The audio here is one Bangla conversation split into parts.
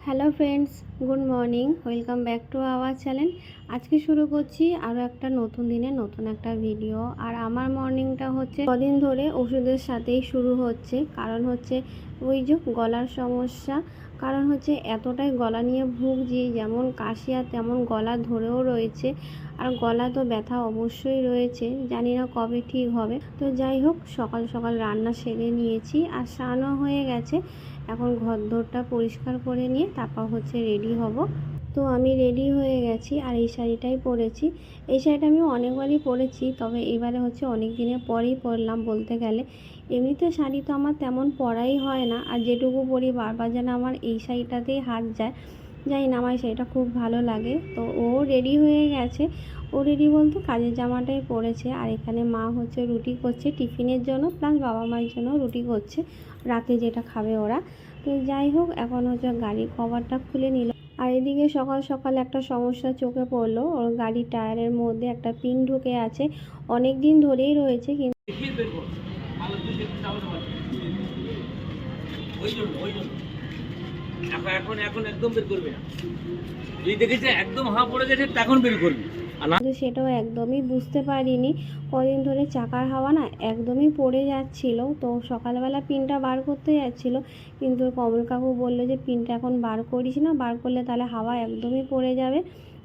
Hello friends, good morning, welcome back to our channel. আজকে শুরু করছি আরও একটা নতুন দিনে নতুন একটা ভিডিও। আর আমার মর্নিংটা হচ্ছে কদিন ধরে ওষুধের সাথেই শুরু হচ্ছে। কারণ হচ্ছে ওই যে গলার সমস্যা। কারণ হচ্ছে এতটাই গলা নিয়ে ভুগছি, যেমন কাশি আর তেমন গলা ধরেও রয়েছে। আর গলা তো ব্যথা অবশ্যই রয়েছে, জানি না কবে ঠিক হবে। তো যাই হোক, সকাল সকাল রান্না সেরে নিয়েছি। আর স্নানও হয়ে গেছে। এখন ঘরদোরটা পরিষ্কার করে নিয়ে তারপর হচ্ছে রেডি হব। তো আমি রেডি হয়ে গেছি আর এই শাড়িটাই পরেছি। এই শাড়িটা আমি অনেকবারই পরেছি, তবে এবারে হচ্ছে অনেক দিনের পরেই পরলাম বলতে গেলে। এমনিতে শাড়ি তো আমার তেমন পরাই হয় না, আর যেটুকু পরি বারবার যেন আমার এই শাড়িটাতেই হাত যায়। জানি না, আমার শাড়িটা খুব ভালো লাগে। তো ও রেডি হয়ে গেছে। ও রেডি বলতে কাজের জামাটাই পরেছে। আর এখানে মা হচ্ছে রুটি করছে টিফিনের জন্য প্লাস বাবা মায়ের জন্য রুটি করছে, রাতে যেটা খাবে ওরা। তো যাই হোক, এখন হচ্ছে গাড়ির কভারটা খুলে নিল। আর এদিকে সকাল সকাল একটা সমস্যা চোখে পড়ল। ওর গাড়ির টায়ারের মধ্যে একটা পিন ঢুকে আছে। অনেক দিন ধরেই রয়েছে কিন্তু এখন একদম বের করবি না। যদি দেখেছে একদম হা পড়ে গেছে, তখন বের করবি। সেটাও একদমই বুঝতে পারিনি। কদিন ধরে চাকার হাওয়া না একদমই পড়ে যাচ্ছিল। তো সকালবেলা পিনটা বার করতে যাচ্ছিল। কিন্তু কমল কাকু বলল যে, পিনটা এখন বার করিস না। বার করলে তাহলে হাওয়া একদমই পড়ে যাবে।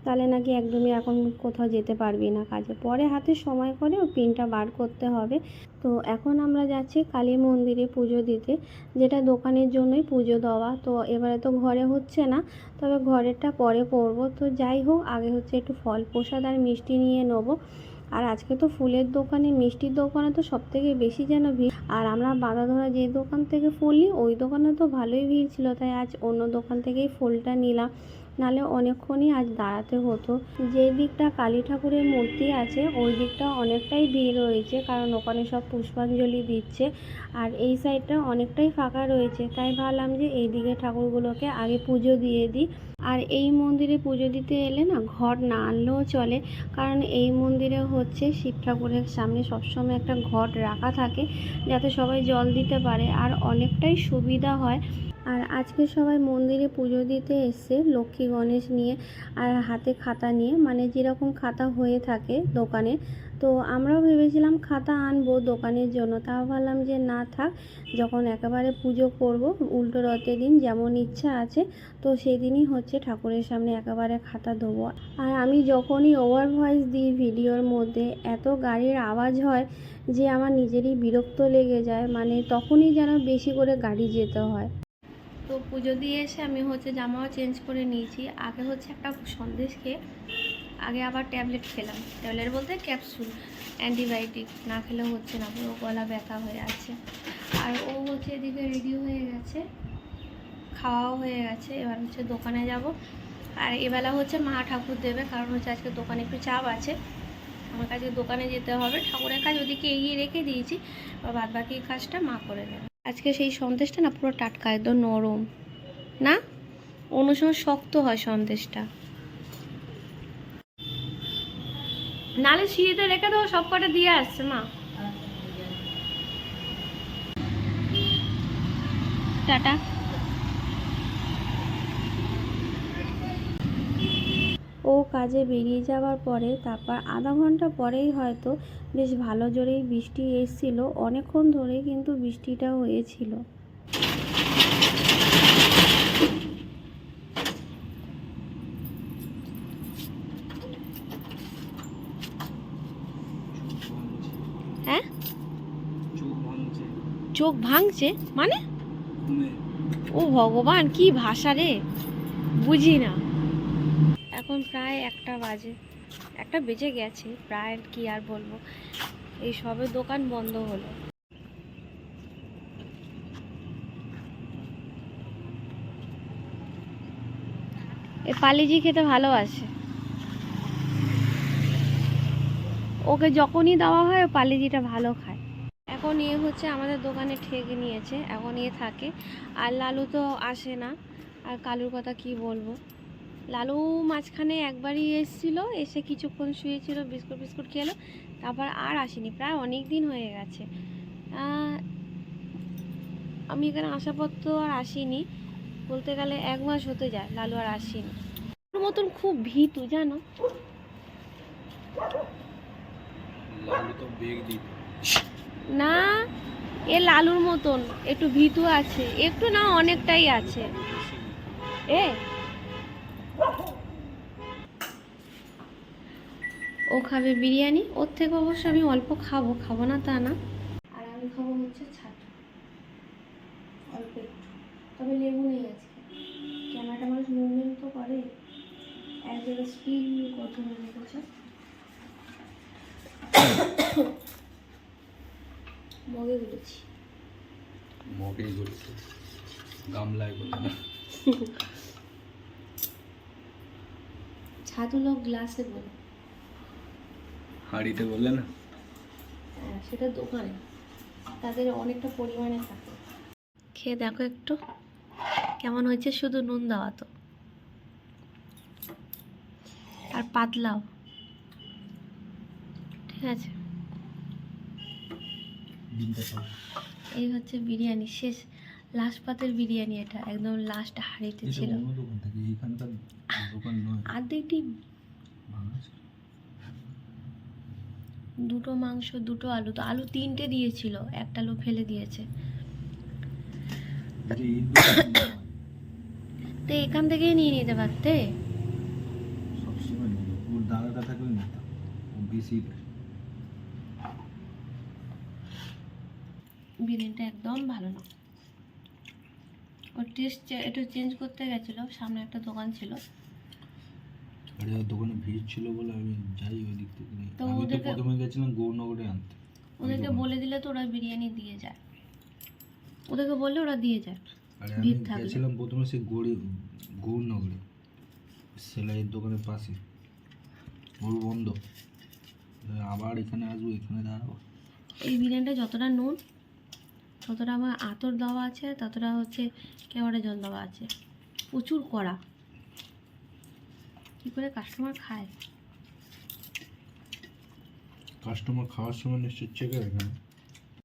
তাহলে নাকি একদমই এখন কোথাও যেতে পারবি না কাজে। পরে হাতে সময় করে ও পিনটা বার করতে হবে। তো এখন আমরা যাচ্ছি কালী মন্দিরে পুজো দিতে, যেটা দোকানের জন্যই পুজো দেওয়া। তো এবারে তো ঘরে হচ্ছে না, তবে ঘরেরটা পরে পরবো। তো যাই হোক, আগে হচ্ছে একটু ফল প্রসাদ আর মিষ্টি নিয়ে নেব। আর আজকে তো ফুলের দোকানে, মিষ্টির দোকানে তো সব থেকে বেশি যেন ভিড়। আর আমরা বাঁধা ধরা যে দোকান থেকে ফুল নিই, ওই দোকানে তো ভালোই ভিড় ছিল। তাই আজ অন্য দোকান থেকেই ফুলটা নিলাম। নালে অনেকক্ষণই আজ দাঁড়াতে হতো। যে দিকটা কালী ঠাকুরের মূর্তি আছে, ওই দিকটা অনেকটাই ভিড় রয়েছে, কারণ ওখানে সব পুষ্পাঞ্জলি দিচ্ছে, আর এই সাইডটা অনেকটাই ফাঁকা রয়েছে। তাই ভাবলাম যে এই দিকে ঠাকুরগুলোকে আগে পুজো দিয়ে দিই। আর এই মন্দিরে পুজো দিতে এলে না ঘট না আনলেও চলে, কারণ এই মন্দিরে হচ্ছে শিব ঠাকুরের সামনে সবসময় একটা ঘট রাখা থাকে, যাতে সবাই জল দিতে পারে, আর অনেকটাই সুবিধা হয়। আর আজকে সবাই মন্দিরে পুজো দিতে এসছে, লক্ষ্মী গণেশ নিয়ে আর হাতে খাতা নিয়ে। মানে যেরকম খাতা হয়ে থাকে দোকানে, তো আমরাও ভেবেছিলাম খাতা আনব দোকানের জন্য। তাও ভাবলাম যে না থাক, যখন একেবারে পুজো করব উল্টো রথের দিন, যেমন ইচ্ছা আছে, তো সেদিনই হচ্ছে ঠাকুরের সামনে একেবারে খাতা দেবো আর আমি যখনই ওভার ভয়েস দিই ভিডিওর মধ্যে, এত গাড়ির আওয়াজ হয় যে আমার নিজেরই বিরক্ত লেগে যায়। মানে তখনই যেন বেশি করে গাড়ি যেতে হয়। তো পুজো দিয়ে এসে আমি হচ্ছে জামাও চেঞ্জ করে নিয়েছি। আগে হচ্ছে একটা সন্দেশ খেয়ে আগে আবার ট্যাবলেট খেলাম। ট্যাবলেট বলতে ক্যাপসুল, অ্যান্টিবায়োটিক, না খেলেও হচ্ছে না, পুরো গলা ব্যথা হয়ে আছে। আর ও হচ্ছে এদিকে রেডি হয়ে গেছে, খাওয়াও হয়ে গেছে। এবার হচ্ছে দোকানে যাব। আর এবেলা হচ্ছে মা ঠাকুর দেবে, কারণ হচ্ছে আজকে দোকানে একটু চাপ আছে। আমার কাছে দোকানে যেতে হবে। ঠাকুরের কাজ ওদিকে এগিয়ে রেখে দিয়েছি বাদ বাকি কাজটা মা করে দেবে আজকে সেই সন্দেশটা না পুরো টাটকা, একদম নরম। না? অন্য সময় শক্ত হয় সন্দেশটা। নালে সিঁড়িতে রেখে দেবো সব কটা দিয়ে আসছে, মা। টাটা। ও কাজে বেরিয়ে যাওয়ার পরে তারপর আধা ঘণ্টা পরেই হয়তো বেশ ভালো জোরেই বৃষ্টি এসেছিল। অনেকক্ষণ ধরেই কিন্তু বৃষ্টিটা হয়েছিল। হ্যাঁ? চোখ ভাঙছে। মানে? ও ভগবান কি ভাষা রে? বুঝি না এখন প্রায় একটা বাজে, একটা বেজে গেছে, প্রায় কি আর বলব। এই সবে দোকান বন্ধ হলো। এ পালিজি খেতে ভালোবাসে। ওকে যখনই দেওয়া হয়, ও পালিজিটা ভালো খায়। এখন ইয়ে হচ্ছে আমাদের দোকানে ঠেকে নিয়েছে, এখন ইয়ে থাকে। আর লালু তো আসে না। আর কালুর কথা কি বলব? লালু মাঝখানে একবারই এসেছিল, এসে কিছুক্ষণ শুয়েছিল, বিস্কুট বিস্কুট খেলো, তারপর আর আসেনি, প্রায় অনেক দিন হয়ে গেছে। আমি এখানে আসার পর তো আর আসিনি, বলতে গেলে এক মাস হতে যায়, লালু আর আসেনি। ওর মতন খুব ভীতু, জানো? না, এ লালুর মতন, একটু ভীতু আছে, একটু না, অনেকটাই আছে। এ ও খাবে বিরিয়ানি ওর থেকে অবশ্য আমি অল্প খাব খাব না তা না। আর আমি খাব হচ্ছে ছাতু। অল্প একটু। তবে লেবু নেই আজকে। ক্যামেরাটা মানুষ মুভমেন্ট তো করে। এক জায়গায় স্পিড করতে হয়ে রেখেছে মগে গুলেছি। মগেই বলেছে গামলায় না ছাতু লোক গ্লাসে বলে। হাঁড়িতে বললে না? হ্যাঁ সেটা দোকানে। তাদের অনেকটা পরিমাণে থাকে। খেয়ে দেখো একটু। কেমন হয়েছে শুধু নুন দেওয়া তো। আর পাতলাও। ঠিক আছে। এই হচ্ছে বিরিয়ানি। শেষ। লাস্ট পাতের বিরিয়ানি এটা। একদম লাস্ট হাঁড়িতে ছিল। আর্ধেকটি। দুটো মাংস দুটো আলু তো আলু তিনটে দিয়েছিল একটা আলু ফেলে দিয়েছে। তো এখান থেকেই নিয়ে নিতে পারতে? বিরিয়ানিটা একদম ভালো না। ওর টেস্ট একটু চেঞ্জ করতে গেছিল সামনে একটা দোকান ছিল। আরে দোকানে ভিড় ছিল বলে আমি যাই ওই দিক থেকে আমি তো প্রথমে গেছিলাম গৌরনগরে আনতে। ওদেরকে। বলে দিলে তো ওরা বিরিয়ানি দিয়ে যায়। ওদেরকে বললে ওরা দিয়ে যায়। আরে আমি। গেছিলাম প্রথমে সেই গৌরী গৌরনগরে সেলাইয়ের দোকানের পাশে। ওর বন্ধ। আবার এখানে আসব এখানে দাঁড়াবো। এই বিরিয়ানিটা যতটা নুন ততটা আমার আতর দেওয়া আছে ততটা হচ্ছে কেওড়া জল দেওয়া আছে। প্রচুর কড়া। কী করে কাস্টমার খায়? কাস্টমার খাওয়ার সময় নিশ্চয় চেক এখানে